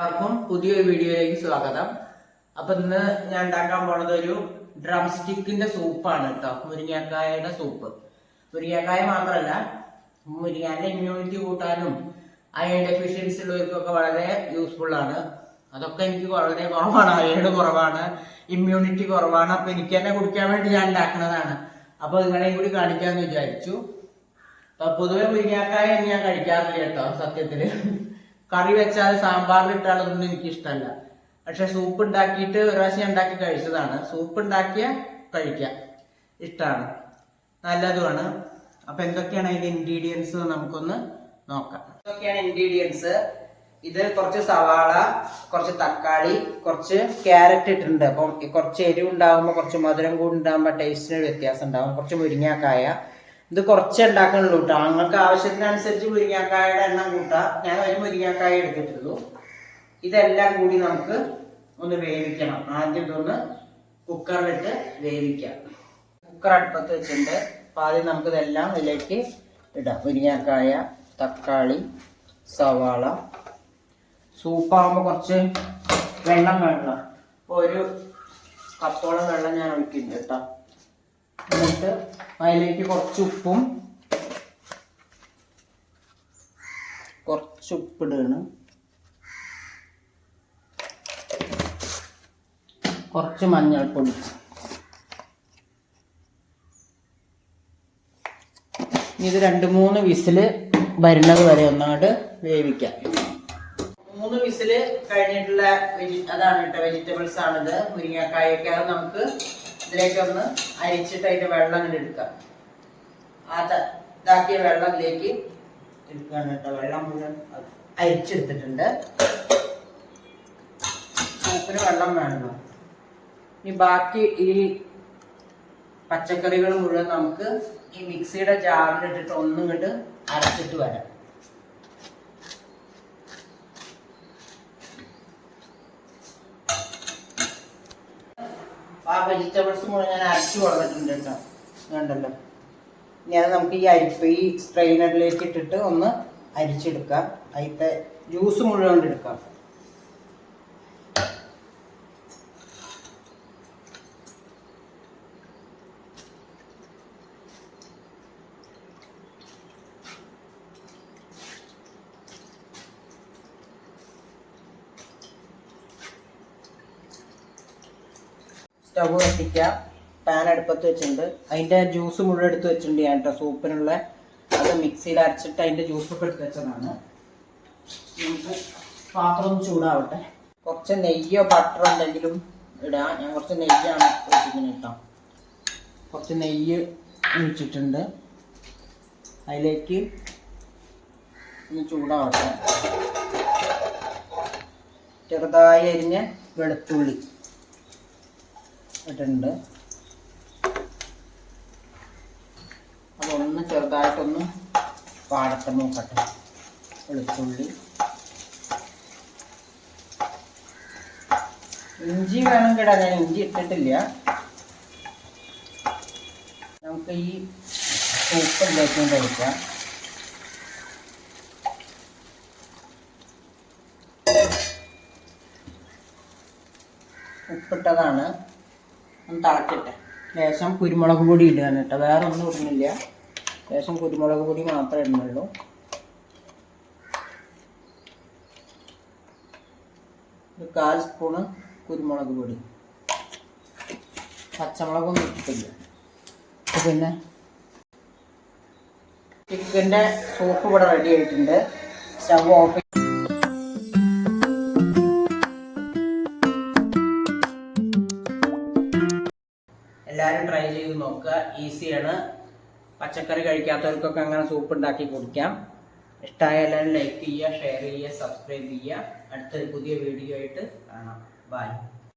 എല്ലാവർക്കും പുതിയൊരു വീഡിയോയിലേക്ക് സ്വാഗതം. അപ്പൊ ഇന്ന് ഞാൻ ഉണ്ടാക്കാൻ പോണത് ഒരു ഡ്രം സ്റ്റിക്കിന്റെ സൂപ്പാണ് കേട്ടോ. മുരിങ്ങക്കായയുടെ സൂപ്പ്. മുരിങ്ങക്കായ മാത്രമല്ല മുരിങ്ങാന്റെ ഇമ്മ്യൂണിറ്റി കൂട്ടാനും അയൺ ഡെഫിഷ്യൻസി ഉള്ളവർക്കൊക്കെ വളരെ യൂസ്ഫുൾ ആണ്. അതൊക്കെ എനിക്ക് വളരെ കുറവാണ്. അയൺ കുറവാണ് ഇമ്മ്യൂണിറ്റി കുറവാണ്. അപ്പൊ എനിക്ക് തന്നെ കുടിക്കാൻ വേണ്ടി ഞാൻ ഉണ്ടാക്കുന്നതാണ്. അപ്പൊ നിങ്ങളെയും കൂടി കാണിക്കാന്ന് വിചാരിച്ചു. പൊതുവെ മുരിങ്ങാക്കായ ഞാൻ കഴിക്കാറില്ല കേട്ടോ സത്യത്തിൽ. കറി വെച്ചാൽ സാമ്പാറിൽ ഇട്ടാലൊന്നും എനിക്ക് ഇഷ്ടമല്ല പക്ഷെ സൂപ്പ് ഉണ്ടാക്കിയിട്ട് ഒരു പ്രാവശ്യം ഉണ്ടാക്കി കഴിച്ചതാണ്. സൂപ്പ് ഉണ്ടാക്കിയ കഴിക്കാം. ഇഷ്ടമാണ് നല്ലതുമാണ്. അപ്പൊ എന്തൊക്കെയാണ് അതിന്റെ ഇൻഗ്രീഡിയൻസ് നമുക്കൊന്ന് നോക്കാം. എന്തൊക്കെയാണ് ഇൻഗ്രീഡിയൻസ് ഇത് കുറച്ച് സവാള കുറച്ച് തക്കാളി കുറച്ച് ക്യാരറ്റ് ഇട്ടിട്ടുണ്ട്. അപ്പം കുറച്ച് എരിവ് ഉണ്ടാകുമ്പോൾ കുറച്ച് മധുരം കൂടി ഉണ്ടാകുമ്പോൾ ടേസ്റ്റിന് വ്യത്യാസം ഉണ്ടാകും കുറച്ച് മുരിങ്ങാക്കായ ഇത് കുറച്ച് ഉണ്ടാക്കണുള്ളൂ കേട്ടോ നിങ്ങൾക്ക് ആവശ്യത്തിനനുസരിച്ച് മുരിങ്ങാക്കായുടെ എണ്ണം കൂട്ടാം. ഞാൻ ഒരു മുരിങ്ങാക്കായ എടുത്തിട്ടുള്ളൂ. ഇതെല്ലാം കൂടി നമുക്ക് ഒന്ന് വേവിക്കണം. ആദ്യം ഇതൊന്ന് കുക്കറിലിട്ട് വേവിക്കാം. കുക്കർ അടുപ്പത്ത് വെച്ചിട്ടുണ്ട്. അപ്പം ആദ്യം നമുക്ക് ഇതെല്ലാം ഇതിലേക്ക് ഇടാം. മുരിങ്ങാക്കായ തക്കാളി സവാള. സൂപ്പാകുമ്പോൾ കുറച്ച് വെള്ളം വേണം. അപ്പോൾ ഒരു കപ്പോളം വെള്ളം ഞാൻ ഒഴിക്കുന്നുണ്ട് കേട്ടോ എന്നിട്ട് അതിലേക്ക് കുറച്ച് ഉപ്പും കുറച്ച് ഉപ്പിടുകയാണ്. കുറച്ച് മഞ്ഞൾപ്പൊടി. ഇത് രണ്ട് മൂന്ന് വിസിൽ വരുന്നത് വരെ ഒന്നങ്ങോട്ട് വേവിക്കാം. മൂന്ന് വിസിൽ കഴിഞ്ഞിട്ടുള്ള അതാണ് കേട്ടോ വെജിറ്റബിൾസ് ആണിത്. മുരിങ്ങക്കായൊക്കെ നമുക്ക് ഇതിലേക്കൊന്ന് അരിച്ചിട്ട് അതിന്റെ വെള്ളം അങ്ങനെ എടുക്കാം ആ ഇതാക്കിയ വെള്ളം ഇതിലേക്ക് കേട്ടോ. വെള്ളം മുഴുവൻ അരിച്ചെടുത്തിട്ടുണ്ട്. സൂപ്പിന് വെള്ളം വേണമല്ലോ. ഇനി ബാക്കി ഈ പച്ചക്കറികൾ മുഴുവൻ നമുക്ക് ഈ മിക്സിയുടെ ജാറിലിട്ടിട്ട് ഒന്നും ഇങ്ങോട്ട് അരച്ചിട്ട് വരാം. ആ വെജിറ്റബിൾസ് മുഴുവൻ ഞാൻ അരച്ചു കൊടുത്തിട്ടുണ്ട് കേട്ടോ. കണ്ടല്ലോ. ഇനി അത് നമുക്ക് ഈ അരിപ്പ് ഈ സ്ട്രെയിനറിലേക്ക് ഇട്ടിട്ട് ഒന്ന് അരിച്ചെടുക്കാം. അതിന്റെ ജ്യൂസ് മുഴുവൻ എടുക്കാം. സ്റ്റവ് കത്തിക്കാം പാൻ അടുപ്പത്ത് വെച്ചിട്ടുണ്ട്. അതിന്റെ ജ്യൂസ് മുഴുവൻ എടുത്ത് വെച്ചിട്ടുണ്ട് ഞാൻ കേട്ടോ സൂപ്പിനുള്ള അത് മിക്സിയിൽ അരച്ചിട്ട് അതിന്റെ ജ്യൂസ് ഒക്കെ എടുത്ത് വെച്ചതാണ്. നമുക്ക് പാത്രം ചൂടാവട്ടെ. കുറച്ച് നെയ്യോ ബട്ടറോ എന്തെങ്കിലും ഇടാം. ഞാൻ കുറച്ച് നെയ്യാണ് വെച്ചിരിക്കുന്നത് കേട്ടോ കുറച്ച് നെയ്യ് ഒഴിച്ചിട്ടുണ്ട്. അതിലേക്ക് ഒന്ന് ചൂടാവട്ടെ. ചെറുതായി അരിഞ്ഞ വെളുത്തുള്ളി. ഇട്ടിട്ടുണ്ട് അതൊന്ന് ചെറുതായിട്ടൊന്ന് പാടത്തെ നോക്കട്ടെ വെളുത്തുള്ളി. ഇഞ്ചി വേണമെങ്കിൽ ഇടാം ഞാൻ ഇഞ്ചി ഇട്ടിട്ടില്ല. നമുക്ക് ഈ സൂപ്പ് ഇതിലേക്ക് കഴിക്കാം. ഉപ്പിട്ടതാണ്. ഒന്ന് തിളക്കട്ടെ. ലേശം കുരുമുളക് പൊടി ഇടുകയാണ് കേട്ടോ. വേറെ ഒന്നും ഇടുന്നില്ല. ലേശം കുരുമുളക് പൊടി മാത്രമേ ഇടുന്നുള്ളൂ. ഒരു കാൽ സ്പൂണ് കുരുമുളക് പൊടി. പച്ചമുളകൊന്നും ഇട്ടിട്ടില്ല. പിന്നെ ചിക്കന്റെ സൂപ്പ് ഇവിടെ റെഡി ആയിട്ടുണ്ട്. സ്റ്റവ് ഓഫ് എല്ലാവരും ട്രൈ ചെയ്ത് നോക്കുക. ഈസിയാണ് പച്ചക്കറി കഴിക്കാത്തവർക്കൊക്കെ അങ്ങനെ സൂപ്പ് ഉണ്ടാക്കി കുടിക്കാം. ഇഷ്ടമായ എല്ലാവരും ലൈക്ക് ചെയ്യുക ഷെയർ ചെയ്യുക സബ്സ്ക്രൈബ് ചെയ്യുക. അടുത്തൊരു പുതിയ വീഡിയോ ആയിട്ട് കാണാം. ബൈ